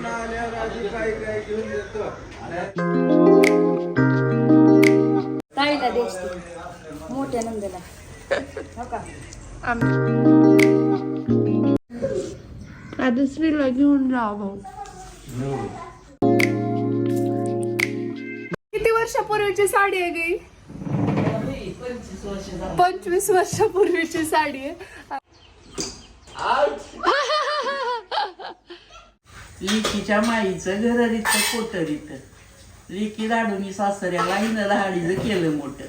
तिकडून आल्यावर आधी काय काय घेऊन ताईला मोठ्या नंदला. हो का? घेऊन भाऊ. किती वर्षापूर्वीची साडी आहे गई पंचवीस वर्षापूर्वीची साडी आहे. लिकीच्या माईचं घररीचं कोटरीत लिकी लाडूनी सासऱ्याला हिनं लाडीचं केलं मोठं.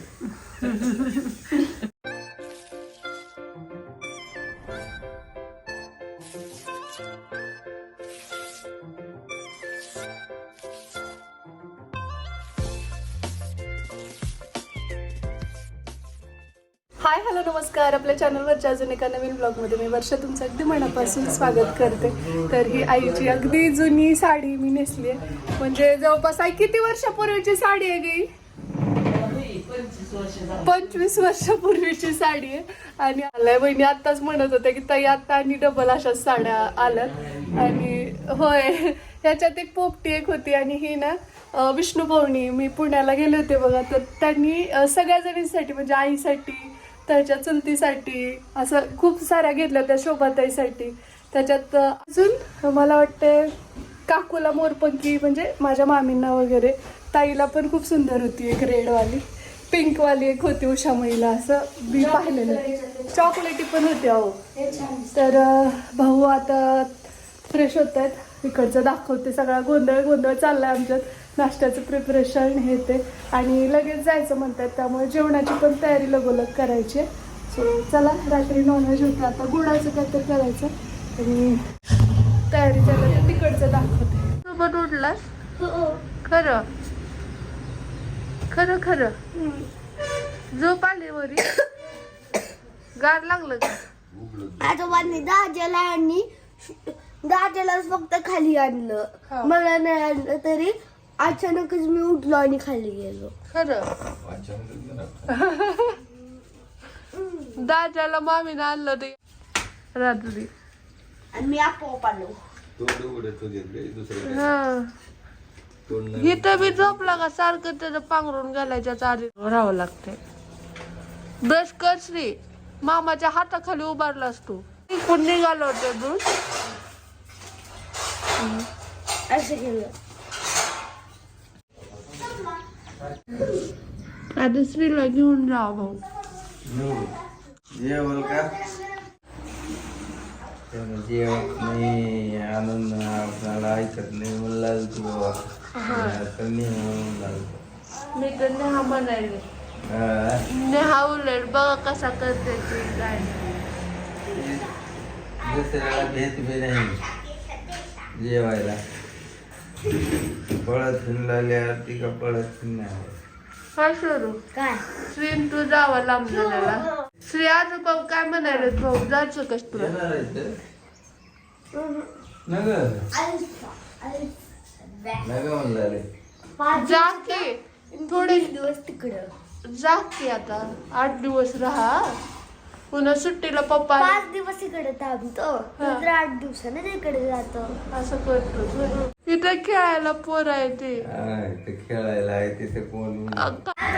हाय हॅलो नमस्कार. आपल्या चॅनलवरच्या अजून एका नवीन ब्लॉगमध्ये मी वर्षा तुमचं अगदी मनापासून स्वागत करते. तर ही आईची अगदी जुनी साडी मी नेसली आहे. म्हणजे जवळपास आई किती वर्षापूर्वीची साडी आहे गई पंचवीस वर्षापूर्वीची साडी आहे. आणि आलाय बहिणी आत्ताच म्हणत होत्या की ताई आत्ता आणि डबल अशा साड्या आल्यात. आणि होय ह्याच्यात एक पोपटी एक होती आणि ही ना विष्णू पौर्णी मी पुण्याला गेले होते बघा तर त्यांनी सगळ्या जणींसाठी म्हणजे आईसाठी त्याच्या चुलतीसाठी असं खूप साऱ्या घेतल्या त्या शोभाताईसाठी. त्याच्यात अजून मला वाटतं काकूला मोरपंखी म्हणजे माझ्या मामींना वगैरे ताईला पण खूप सुंदर होती एक रेडवाली. पिंकवाली एक होती उषा महिला असं मी पाहिलेलं. चॉकलेटी पण होती अहो. तर भाऊ आता फ्रेश होत आहेत इकडचं दाखवते सगळा गोंधळ गोंधळ चाललाय आमच्यात. नाश्त्याचं प्रिपरेशन हे ते. आणि लगेच जायचं म्हणतात त्यामुळे जेवणाची पण तयारी लगोलग करायची सो चला रात्री नॉनव्हेज होतं. आता गुळाचं काहीतरी करायचं. आणि तयारी झालं तर तिकडचं दाखवते. सोबत उठलास? खरं? खरं खरं? झोप आली वरी? गार लागलं का? आजोबांनी दाजेला आणि दाजेलाच फक्त खाली हा. आणलं मला नाही आणलं तरी अचानकच मी उठलो आणि खाली गेलो खरं दाजाला मामीनं आणलं ते रात्री आणि मी आपोआप आलो तोंड दुसरं हा तोंड नाही इथं बी झोपला का सारखं त्याचं पांघरून घालायच्या चारी राहावं लागते ब्रश कर श्री मामाच्या हाताखाली उभारलास तू इकडून निघालो होतं दूध असं केलं आता श्रीला घेऊन जा भाऊ जेवल का? जेवत नाही आपल्याला ऐकत नाही बाबा. आता नाही म्हणून लागतो. मी तर नेहा. नेहा उलट बघा कसा करते ती काय. दुसऱ्याला भेट बी नाही. जेवायला. पळत फिरलाल्या ती का पळत फिरणार? काय सुरू काय? श्रीन तू जावा लांब झालेला श्री आजोबा काय म्हणाले? भाऊ जायचं कस तुला? जा की. थोडे दिवस तिकडं. जा की आता. आठ दिवस राहा. पुन्हा सुट्टीला पप्पा पाच दिवस इकडे थांबतो. नंतर आठ दिवसाने तिकडे जातो. असं करतो. इथं खेळायला पोर आहे ते. हा, ते खेळायला आहे तिथे कोण?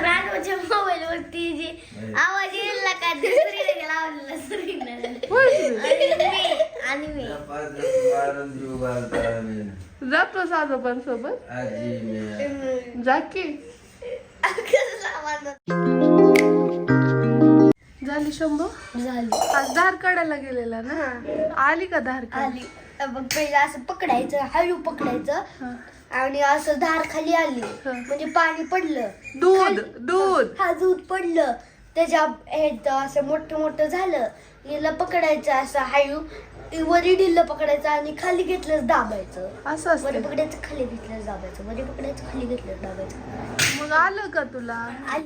रानोच्या मोबाईल वरती जी आवाज येईल ना का? दुसरीकडे. आणि मी आणि मी. मारून जीव घालता आम्ही. जातो आजोबांसोबत आजी मी. जा की. लावायचं? झाली शंभर झाली. आज धार काढायला गेलेला ना? आली का धार काढ? आली. मग पहिलं असं पकडायचं हळू पकडायचं. आणि असं धार खाली आली. म्हणजे पाणी पडलं. दूध दूध. हा दूध पडलं. त्याच्या ह्याचं असं मोठं मोठं झालं. याला पकडायचं असं हळू. वरी ढिल्लं पकडायचं आणि खाली घेतलंच दाबायचं. असं वरी असतं पकडायचं खाली घेतलंच दाबायचं. वरी पकडायचं खाली घेतलंच दाबायचं. मग आलं का तुला? आली.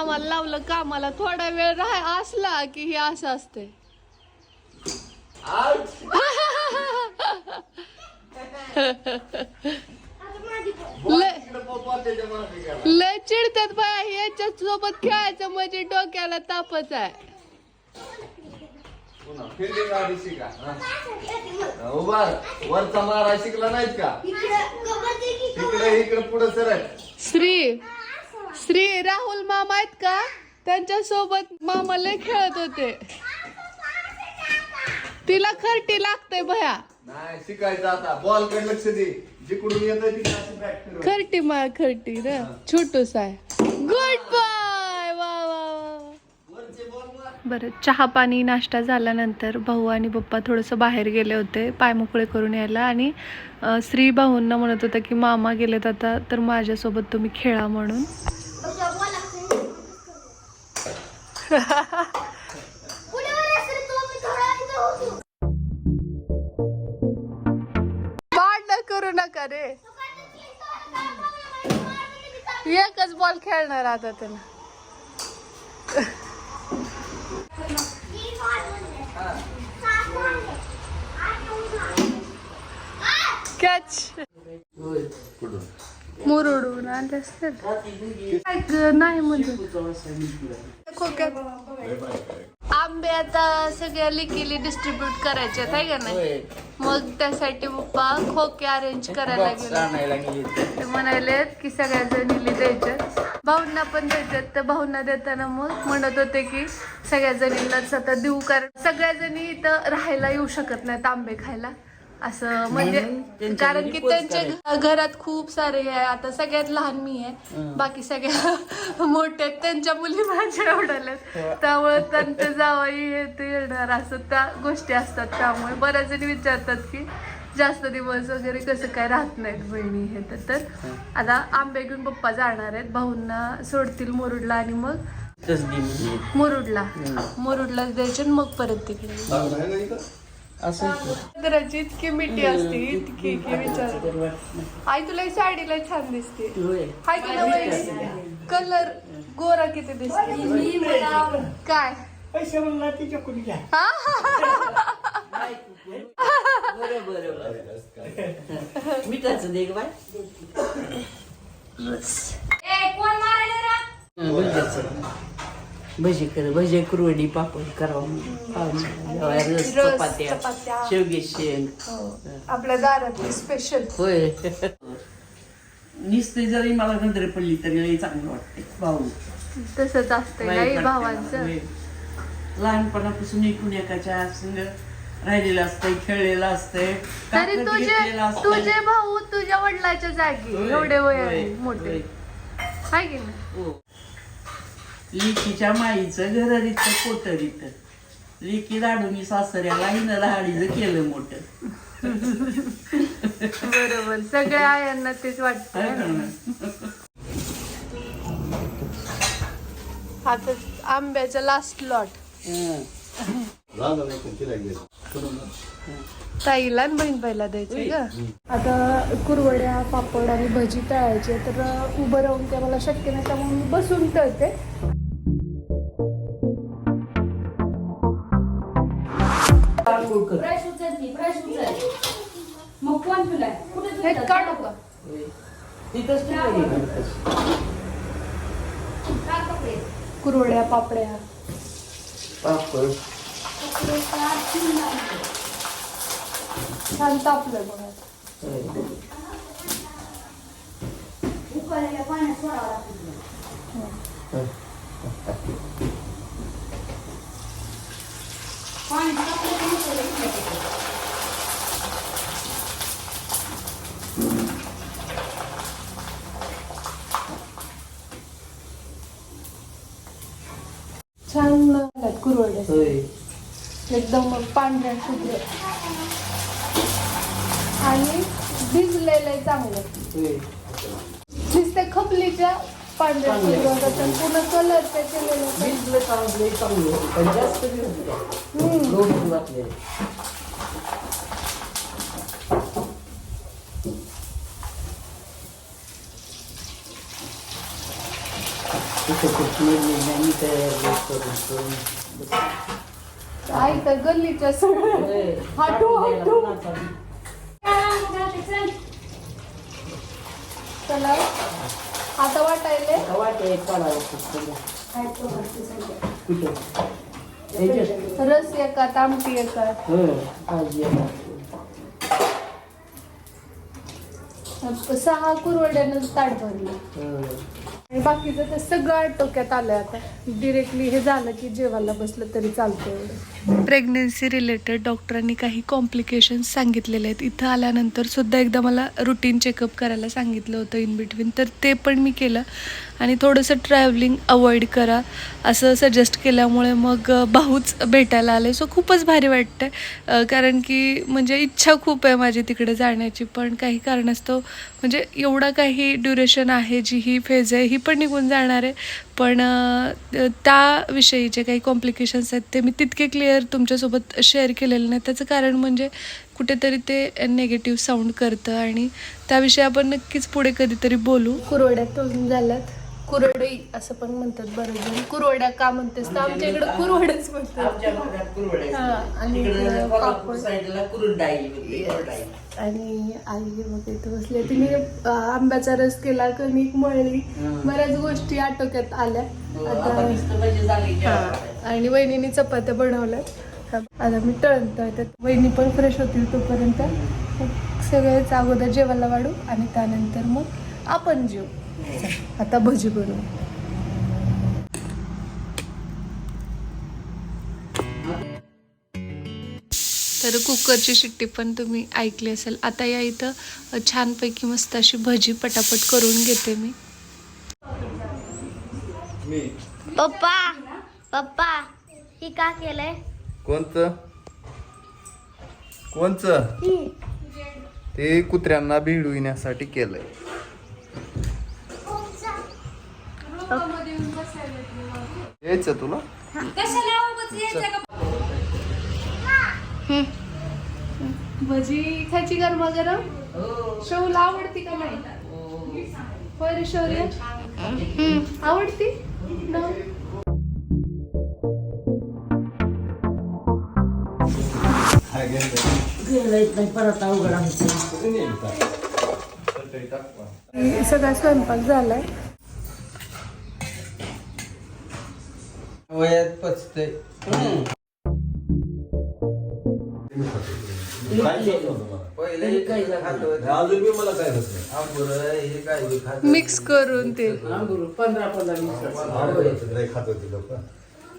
मामाला लावलं कामाला थोडा वेळ राह असला की हे असं असतंय. लय चिडतात बाया याच्या सोबत खेळायचं म्हणजे डोक्याला तापच आहे. फिल्डिंग आधी शिका उभा वरचा मारा शिकला नाहीत का? तिकडे इकडे पुढे सरक श्री श्री राहुल मामा आहेत का? त्यांच्यासोबत मामा लय खेळत होते. तिला खरटी लागते भया. नाही शिकायचं आता. बॉलकडे लक्ष दे. जिकडून येत तिकडे अशी बॅट फिरव. खरटी मा खरटी र. छोटूस आहे गुड बाय वा वा वा. बरं चहा पाणी नाश्ता झाल्यानंतर भाऊ आणि पप्पा थोडंसं बाहेर गेले होते पाय मोकळे करून यायला. आणि अं, श्री भाऊंना म्हणत होता की मामा गेलेत आता तर माझ्यासोबत तुम्ही खेळा म्हणून. भांडण करू नका रे? एकच बॉल खेळणार आता त्यानं. कॅच मुरडून आले नाही म्हणजे खोक्यात. आंबे आता सगळ्या लिकीली डिस्ट्रीब्यूट करायचे आहे का नाही? मग त्यासाठी पप्पा खोके अरेंज करायला गेले. ते म्हणाले की सगळ्या जणीला द्यायचे भाऊंना पण द्यायचे तर भाऊंना देताना मग म्हणत होते की सगळ्या जणींनाच आता देऊ कारण सगळ्या जणी इथं राहायला येऊ शकत नाहीत आंबे खायला. असं म्हणजे कारण की त्यांच्या घरात खूप सारे आहे. आता सगळ्यात लहान मी आहे. बाकी सगळ्या मोठ्या आहेत. त्यांच्या मुली माझ्या एवढ्याल्यात त्यामुळे त्यांचं जावई हे ते येणार असं त्या गोष्टी असतात. त्यामुळे बऱ्याच जणी विचारतात की जास्त दिवस वगैरे कसं काय राहत नाहीत बहिणी हे तर. तर आता आंबे घेऊन पप्पा जाणार आहेत. भाऊंना सोडतील मुरुडला आणि मग मुरुडला. मुरुडला द्यायचे आणि मग परत तिकडे. असं इतकी मिठी असते इतकी की विचार. आई तुला ही साडीला छान दिसते. होय. नाही कलर गोरा किती दिसते. काय? हा? बरं बरं बरं. मिठाचं दे बाय. हं, भज्याचं भजी कर भजे कुरवडी पापड करावं रस चपात्या. शेवगे हो. आपल्या दारातली स्पेशल होय निसते जरी मला गंधरे पडली तरी लई चांगलं वाटते भाऊ तसंच भावांचं होय. लहानपणापासून एकूण एकाच्या संग राहिलेलं असतंय खेळलेलं असतंय तरी तुझे भाऊ तुझ्या वडिलाच्या जागी एवढे वय आहे मोठे होय. हाय की नाही हो. लिकीच्या माईचं घररीचं पोटरीत लिकी लाडूनी सासऱ्याला हिनं लाडीचं केलं मोठं. बरोबर. सगळ्या आयांना तेच वाटतं? आता आंब्याचा लास्ट लॉट हं. ताईला आणि बहीण बाईला द्यायचं का आता कुरवड्या पापड आणि भजी तळायचे तर उभं राहून ते मला शक्य नाही त्यामुळे मी बसून तळते. तांदूळ कर. हे काढू का होय. तिथंच ठेवलं हे. कुरवड्या पापड्या. पापड. छान तापलं बघा. होय. छान झाल्यात कुरवड्या होय. एकदम पांढऱ्या शुभ्र आणि भिजलेलं चांगलं. नुसते खपलीच्या कलर ते केलेलं असतात. जास्त आई तर गल्लीच्या सगळ्या चला. आता वाटायले? वाटे कुठं? त्याच्यात रस एकात आमटी एकात. हो. सहा कुरवड्यानं ताट भरलं. हो. आणि बाकीचं ते सगळं आटोक्यात आलंय आता. डिरेक्टली हे झालं की जेवायला बसलं तरी चालतं एवढं. प्रेग्नेन्सी रिलेटेड डॉक्टरांनी काही कॉम्प्लिकेशन्स सांगितलेले आहेत. इथं आल्यानंतर सुद्धा एकदा मला रुटीन चेकअप करायला सांगितलं होतं इन बिटवीन तर ते पण मी केलं. आणि थोडंसं ट्रॅव्हलिंग अवॉइड करा. असं सजेस्ट केल्यामुळे मग भाऊच भेटायला आले. सो खूपच भारी वाटतं आहे कारण की म्हणजे इच्छा खूप आहे माझी तिकडे जाण्याची. पण काही कारणास्तव म्हणजे एवढा काही ड्युरेशन आहे जी ही फेज आहे ही पण निघून जाणार आहे. पण त्याविषयी जे काही कॉम्प्लिकेशन्स आहेत ते मी तितके क्लिअर तुमच्यासोबत शेअर केलेले नाही त्याचं कारण म्हणजे कुठेतरी ते निगेटिव्ह साऊंड करतं. आणि त्याविषयी आपण नक्कीच पुढे कधीतरी बोलू. कुरवड्या तोडून झाल्यात कुरडई असं पण म्हणतात बरेच जण कुरवड्या का म्हणतेस तर आमच्या इकडे कुरवड्याच म्हणतात आमच्या भागात कुरवड्या हा, आणि तिकडे इकडे कोल्हापूर पापड. साईडला कुरुंडाई होती, कुरुंडाई. आणि आई हे इथं बसले तिने अं, आंब्याचा रस केला कणिक मळली. बऱ्याच गोष्टी आटोक्यात आल्या हो, आता आता नुसतं म्हणजे झाली की हा. आपण. आणि वहिनीने चपात्या बनवल्यात आता मी तळण तळते वहिनी पण फ्रेश होतील तोपर्यंत मग सगळेच अगोदर जेवायला वाढू आणि त्यानंतर मग आपण जेऊ आता भजी बनवू. तर कुकरची शिट्टी पण तुम्ही ऐकली असेल. आता या इथं छानपैकी मस्त अशी भजी पटापट करून घेते मी. पप्पा पप्पा ही का केलंय? कोणचं? कोणचं? ही. ते कुत्र्यांना भिडविण्यासाठी केलंय. यायचं तुला? भजी खायची गरमागरम? शौला आवडती का नाही? होय रे शौर्य. आवडती? नाही, परत अवघड. सगळा स्वयंपाक झालाय. वयात पचतय. पहिले तरी काय झालं? खात होते. अजून बी मला काय होत? नाही आंबुरं, हे काय बी खात मिक्स करून ते. आंबूर, पंधरा पंधरा मिनिटं. आंबोऱ्याचं लय खात होती लोक.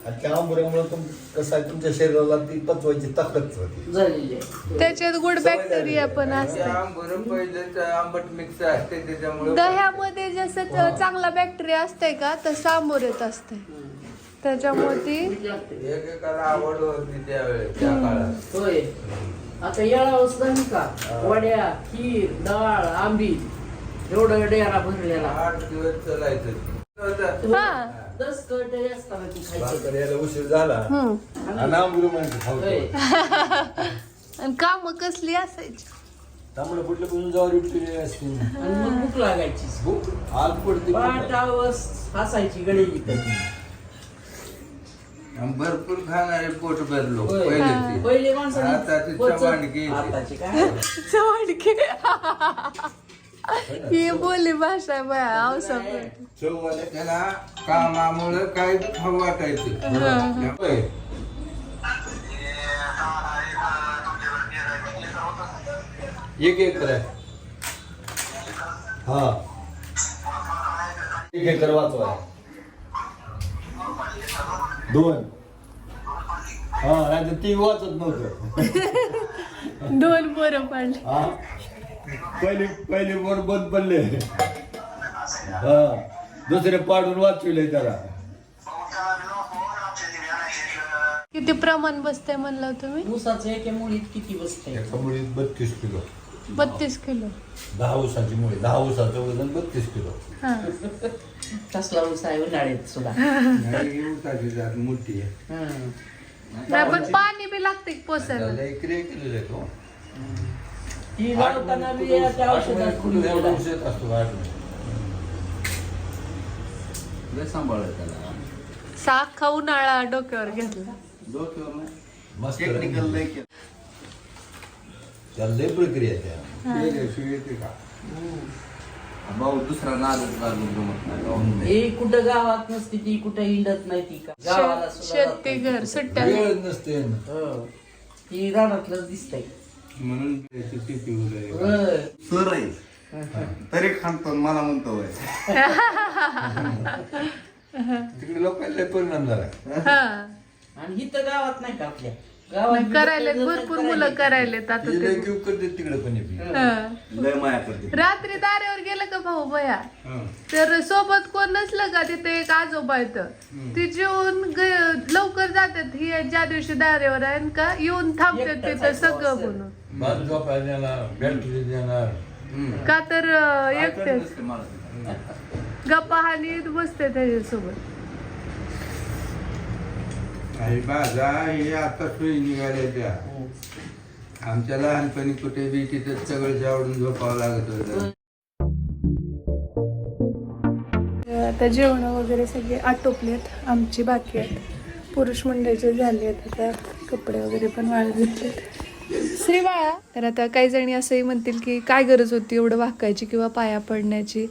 आणि त्या आंबोऱ्यामुळे तुम कसं आहे तुमच्या शरीराला ती पचवायची ताकद होती. झालेली आहे. त्याच्यात गुड बॅक्टेरिया पण ते असते. आंबुरं पहिलेच आंबट मिक्स असते त्याच्यामुळे दह्यामध्ये जसं च- चांगला बॅक्टेरिया असते का तसं आंबोऱ्यात असते त्याच्यामुळे ती एकेकाला आवड होती त्यावेळेस त्या काळात. होय. आता येळावंच नाही का? वड्या खीर डाळ आंबी एवढं डेरा भरलेला. आठ दिवस चालायचं. होतं. हा. दस कटे असताना ती खायची भाकर यायला उशीर झाला. हम्म. आणि आंबोरी म्हणजे होय. खावतो आणि काम कसली असायची? त्यामुळे कुठल्या पण ज्वारी उठलेली असते. आणि मग भूक लागायची भूक आग पडते पाटावस हसायची आणि भरपूर खाणारे पोट भरलो होय. पहिले. आताची काय? चवडके. ही बोली भाषा बाया चववाले त्याला कामामुळे काय खाऊ वाटायचं. एक एकर आहे. हा. एक एकर वाचवा दोन. हा नाही ती वाचत नव्हतं. दोन पोरं पाडले. हा. पहिले पहिले बोर बंद पडले. हा. दुसरे पाडून वाचविले त्याला. किती प्रमाण बसतंय म्हणलं तुम्ही? ऊसाचं एका मुळीत किती बसते एका मुळीत बत्तीस किलो. बत्तीस किलो. दहा ऊसाची मुळी दहा ऊसाचं वजन बत्तीस किलो. हा. कसला ऊस आहे उन्हाळ्यात सुद्धा. नाही, उसाची जात मोठी आहे. हं. नाही पण पाणी बी लागते पोसायला. त्याला एक रे केलेलं आहे तो. ती लावताना बी त्या औषधात एवढा ऊस येत असतो आठ महिने. लय सांभाळलं त्याला. साखा उन्हाळा डोक्यावर घेतला. डोक्यावर नाही. मस्त टेक्निकल लय केलं. त्याला लय प्रक्रिया आहे त्या. येते का? भाऊ दुसरा नादच लागून जमत नाही गावात. हे कुठं गावात नसते ती कुठं हिंडत नाही ती का? गावाला शेत- सुद्धा जात शेती नाही. घर सुट्ट्या. वेळ नसते. हो. ती रानातलं दिसतंय. म्हणून त्याची शेती उरली. होय. सर आहे. तरी खानतो मला म्हणतो होय. तिकडे लोकांना लय परिणाम झाला. हा. आणि इथं गावात नाही का आपल्या? करायलेत भरपूर मुलं करायलेत आता ती. करते तिकडे पण बी. हा. लय माया करते रात्री दाऱ्यावर गेलं का भाऊ बया हं. तर सोबत कोण नसलं का? तिथे एक आजोबा येतं ती जेवून ग- लवकर जातात. ही ज्या दिवशी दाऱ्यावर आहे का येऊन थांबतात तिथं आहे सगळं भाऊ बनून भात झोपायला देणार बॅटरी देणार. हं. का तर अं, काय करत एकटेच. नसते मला. ते. गप्पा हानीत बसते त्याच्यासोबत. आई बाजा हे आता सोयी निघाल्या त्या. आमच्या लहानपणी कुठे बी तिथं सगळं जावडून झोपावं लागत होतं. आता जेवण वगैरे सगळे आटोपलेत आमची बाकी आहेत. पुरुष मंडळीचे झाले आहेत आता कपडे वगैरे पण वाळत घेतलेत. श्री बाळा तर आता काही जणी असंही म्हणतील की काय गरज होती एवढं वाकायची किंवा पाया पडण्याची?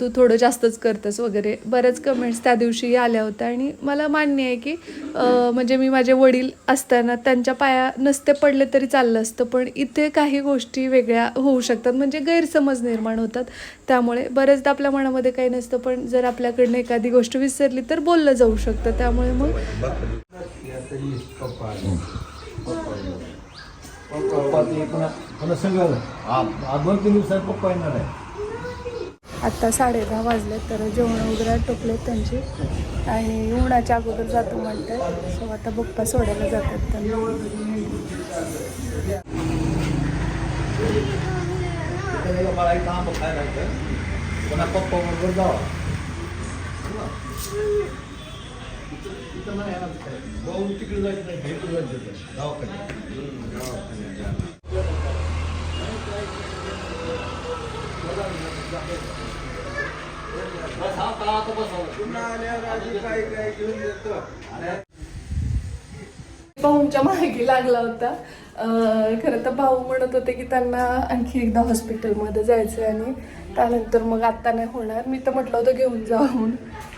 तू थोडं जास्तच करतस वगैरे. बऱ्याच कमेंट्स त्या दिवशी आल्या होत्या आणि मला मान्य आहे की म्हणजे मी माझे वडील असताना त्यांच्या पाया नसते पडले तरी चाललं असतं पण इथे काही गोष्टी वेगळ्या होऊ शकतात. म्हणजे गैरसमज निर्माण होतात. त्यामुळे बऱ्याचदा आपल्या मनामध्ये काही नसतं पण जर आपल्याकडनं एखादी गोष्ट विसरली तर बोललं जाऊ शकतं. त्यामुळे मग पप्पा ते पुन्हा पुन्हा सगळं दोन तीन दिवसात पप्पा येणार आहे आत्ता साडेदहा वाजले तर जेवण वगैरे टोपले त्यांची. आणि उन्हाच्या अगोदर जातो म्हणतात सो आता पप्पा सोडायला जातात त्यांना. तिकडे मला एक पप्पा बरोबर जावा भाऊ तिकडे जायचं नाही इकडे जायचं होतं, भाऊंच्या मागे लागला होता. खरं तर भाऊ म्हणत होते की त्यांना आणखी एकदा हॉस्पिटलमध्ये जायचं आणि त्यानंतर मग आत्ता नाही होणार. मी तर म्हटलं होतं घेऊन जा म्हणून.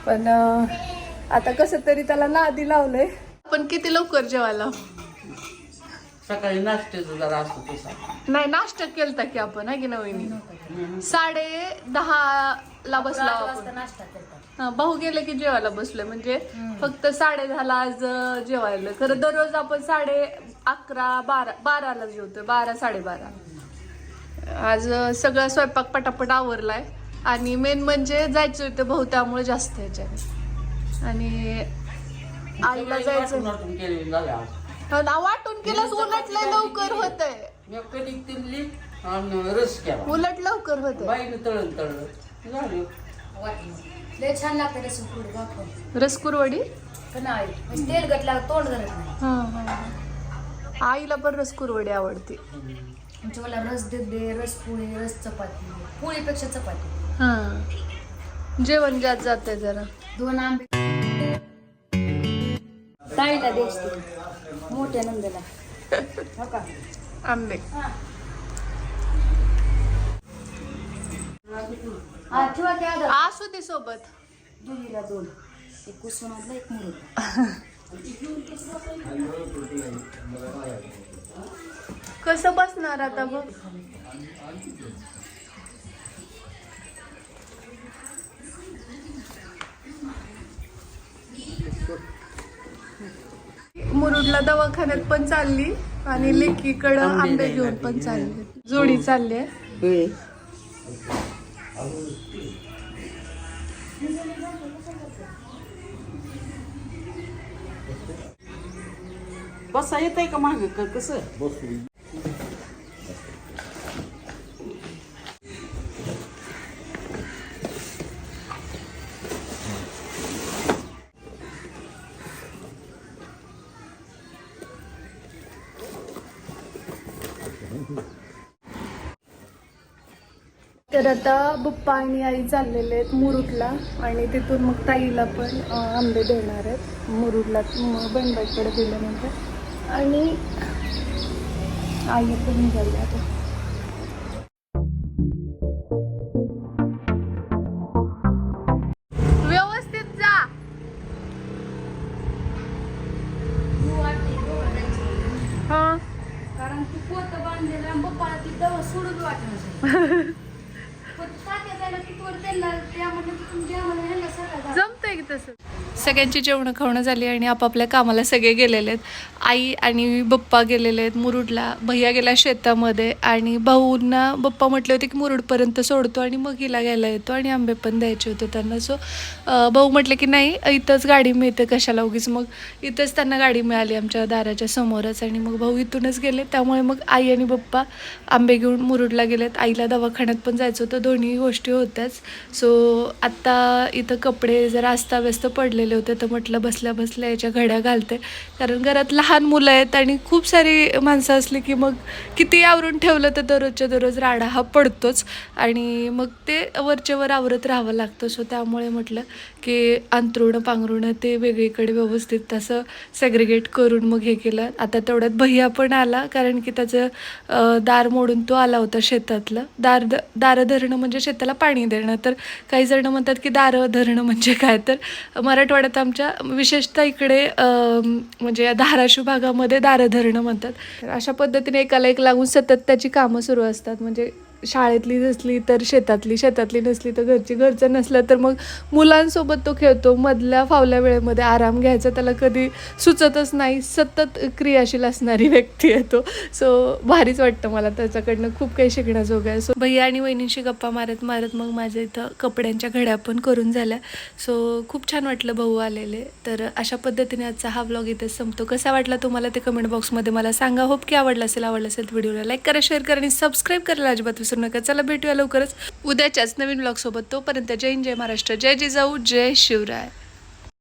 पण आता कसं तरी त्याला नादी लावलंय. पण किती लवकर जेवायला? सकाळी नाश्त्याचा जरा असतो तसा नाही नाश्ता केलता की आपण आहे की नवीन साडे दहा ला बसला आपण. हा, भाऊ गेले की जेवायला बसलोय म्हणजे फक्त साडे दहाला आज अं, जेवायला. खरं दररोज आपण साडे अकरा बारा बाराला जेवतोय बारा साडेबारा आज अं, सगळं स्वयंपाक पटापट आवरलाय. आणि मेन म्हणजे जायचं होतं भाऊ त्यामुळे जास्त ह्याच्याने. आणि आईला जायचं. वाटून वाटून केलेली झाल्या आज. हो ना, वाटून केलंच उलटलंय लवकर होतंय. मी कणिक तिनली आणि रस केला. उलट लवकर होतंय. बाईनं तळण तळलं झालं. लय छान लागतं रसकुरवडी पण नाही? म्हणजे तेल गटला तोंड धरत नाही. हा, हा, हा. आईला पण रसकुरवडी आवडते. म्हणजे मला रस दे रस पोळी रस चपाती. पोळीपेक्षा चपाती. हा. जेवण जात जाते जरा. दोन आंबे. ताईला देश मोठ्या नंदला. हो का? आंबे. हा ठेवा की आदर असू दे सोबत. दुधीला दोन. एक कुसुमातला एक कसं बसणार आता बघ? मुरुडला दवाखान्यात पण चालली आणि लेकीकडं आंबे घेऊन पण चालली. जोडी चालली आहे. बसा येत आहे का माग? कसं? तर आता पप्पा आणि आई चाललेले आहेत मुरुडला आणि तिथून मग ताईला पण आंबे देणार आहेत. मुरुडला बंबाईकडे दिल्यानंतर आणि आई पण निघाली सगळ्यांची जेवणं खावणं झाली आणि आपापल्या कामाला सगळे गेलेले आहेत. आई आणि बप्पा गेलेले आहेत मुरुडला. भैया गेला शेतामध्ये आणि भाऊंना बप्पा म्हटले होते की मुरुडपर्यंत सोडतो आणि मग हिला घ्यायला येतो आणि आंबे पण द्यायचे होते त्यांना. सो भाऊ म्हटले की नाही इथंच गाडी मिळते कशाला उगीच. मग इथंच त्यांना गाडी मिळाली आमच्या दाराच्या समोरच आणि मग भाऊ इथूनच गेले. त्यामुळे मग आई आणि बप्पा आंबे घेऊन मुरुडला गेलेत. आईला दवाखान्यात पण जायचं होतं. दोन्ही गोष्टी होत्याच. सो आत्ता इथं कपडे जरा अस्ताव्यस्त पडलेले होते. तर म्हटलं बसल्या बसल्या याच्या घड्या घालते. कारण घरात लहान मुलं आहेत आणि खूप सारी माणसं असली की मग किती आवरून ठेवलं तर दररोजच्या दररोज राडा हा पडतोच. आणि मग ते वरचेवर आवरत राहावं लागतं. सो त्यामुळे म्हटलं की अंतरुणं पांघरुणं ते वेगळीकडे व्यवस्थित तसं सेग्रिगेट करून मग हे केलं. आता तेवढ्यात भैया पण आला कारण की त्याचं दार मोडून तो आला होता शेतातलं. दार द दारं धरणं म्हणजे शेताला पाणी देणं. तर काही जण म्हणतात की दारं धरणं म्हणजे काय? तर मराठवाड्यात आमच्या विशेषतः इकडे म्हणजे धाराशिव भागामध्ये दारं धरणं म्हणतात. तर अशा पद्धतीने एकाला एक लागून सतत त्याची कामं सुरू असतात. म्हणजे शाळेतली नसली तर शेतातली शेतातली नसली तर घरची घरचं नसलं तर मग मुलांसोबत तो खेळतो. मधल्या फावल्या वेळेमध्ये आराम घ्यायचा त्याला कधी सुचतच नाही. सतत क्रियाशील असणारी व्यक्ती आहे तो. सो भारीच वाटतं मला त्याच्याकडनं खूप काही शिकण्याजोगं आहे. सो भैया आणि वहिनींशी गप्पा मारत मारत मग माझ्या इथं कपड्यांच्या घड्या पण करून झाल्या. सो खूप छान वाटलं भाऊ आलेले. तर अशा पद्धतीने आजचा हा व्लॉग इथेच संपतो. कसा वाटला तुम्हाला ते कमेंट बॉक्समध्ये मला सांगा. होप की आवडला असेल आवडला असेल व्हिडिओला लाईक करा शेअर करा आणि सबस्क्राईब करायला अजिबात विसरू नका. चला भेटूया लवकरच. उद्याच्याच नवीन व्लॉग सोबत तोपर्यंत जय हिंद जय महाराष्ट्र जय जिजाऊ जय शिवराय.